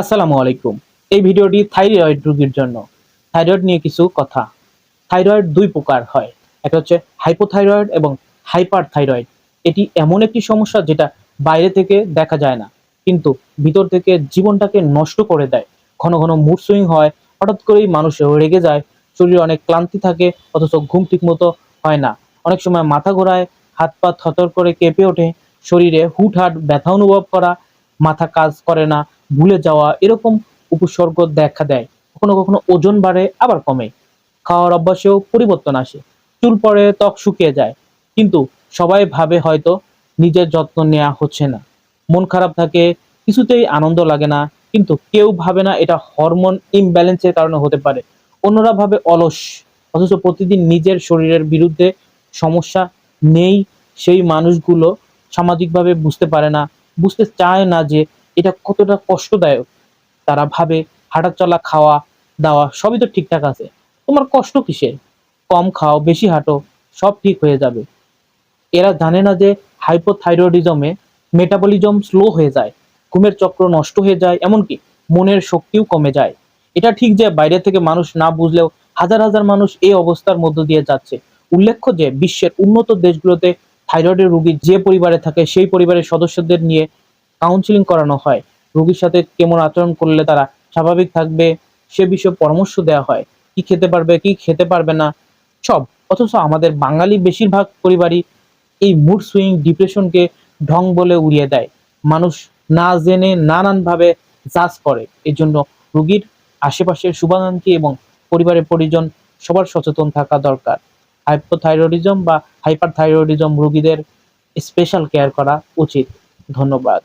আসসালামু আলাইকুম। এই ভিডিওটি থাইরয়েড রোগীর জন্য। থাইরয়েড নিয়ে কিছু কথা। থাইরয়েড দুই প্রকার হয়। একটা হচ্ছে হাইপোথাইরয়েড এবং হাইপার থাইরয়েড এটি এমন একটি সমস্যা যেটা বাইরে থেকে দেখা যায় না, কিন্তু ভিতর থেকে জীবনটাকে নষ্ট করে দেয়। ঘন ঘন মুড সুইং হয়, হঠাৎ করেই মানুষ রেগে যায়, শরীরে অনেক ক্লান্তি থাকে, অথচ ঘুম ঠিক মতো হয় না। অনেক সময় মাথা ঘোরায়, হাত পা থতর করে কেঁপে ওঠে, শরীরে হুটহাট ব্যথা অনুভব করা, মাথা কাজ করে না ভুলে যাওয়া এরকম উপসর্গ দেখা দেয়। কখনো কখনো ওজন বাড়ে, আবার কমে। খাওয়ার অভ্যাসেও পরিবর্তন আসে। চুল পরে ত্বক শুকিয়ে যায়। কিন্তু সবাই ভাবে হয়তো নিজের যত্ন নেওয়া হচ্ছে না। মন খারাপ থাকে, কিছুতেই আনন্দ লাগে না। কিন্তু কেউ ভাবে না এটা হরমোন ইমব্যালেন্সের কারণে হতে পারে। অন্যরা ভাবে অলস, অথচ প্রতিদিন নিজের শরীরের বিরুদ্ধে সমস্যা নেই। সেই মানুষগুলো সামাজিকভাবে বুঝতে পারে না, বুঝতে চায় না যে এটা কতটা কষ্টদায়ক? তারা ভাবে হাঁটা চলা খাওয়া, দাওয়া সবই তো ঠিকঠাক আছে। তোমার কষ্ট কিসের? কম খাও, বেশি হাঁটো, সব ঠিক হয়ে যাবে। এরা জানে না যে হাইপোথাইরয়েডিজমে মেটাবলিজম স্লো হয়ে যায়, ঘুমের চক্র নষ্ট হয়ে যায়, এমনকি মনের শক্তিও কমে যায়। এটা ঠিক যে বাইরে থেকে মানুষ না বুঝলেও হাজার হাজার মানুষ এই অবস্থার মধ্য দিয়ে যাচ্ছে। উল্লেখ্য যে বিশ্বের উন্নত দেশগুলোতে থাইরয়েডের রোগী যে পরিবারে থাকে, সেই পরিবারের সদস্যদের নিয়ে কাউন্সিলিং করানো হয়। রোগীর সাথে কেমন আচরণ করলে তারা স্বাভাবিক থাকবে, সে বিষয়ে পরামর্শ দেওয়া হয়। কি খেতে পারবে, কি খেতে পারবে না, সব। অথচ আমাদের বাঙালি বেশিরভাগ পরিবারই এই মুড সুইং ডিপ্রেশনকে ঢং বলে উড়িয়ে দেয়। মানুষ না জেনে, নানানভাবে জাজ করে। এর জন্য রোগীর আশেপাশের শুভাকাঙ্ক্ষী এবং পরিবারের পরিজন সবার সচেতন থাকা দরকার। হাইপোথাইরয়েডিজম বা হাইপার থাইরয়েডিজম রোগীদের স্পেশাল কেয়ার করা উচিত। ধন্যবাদ।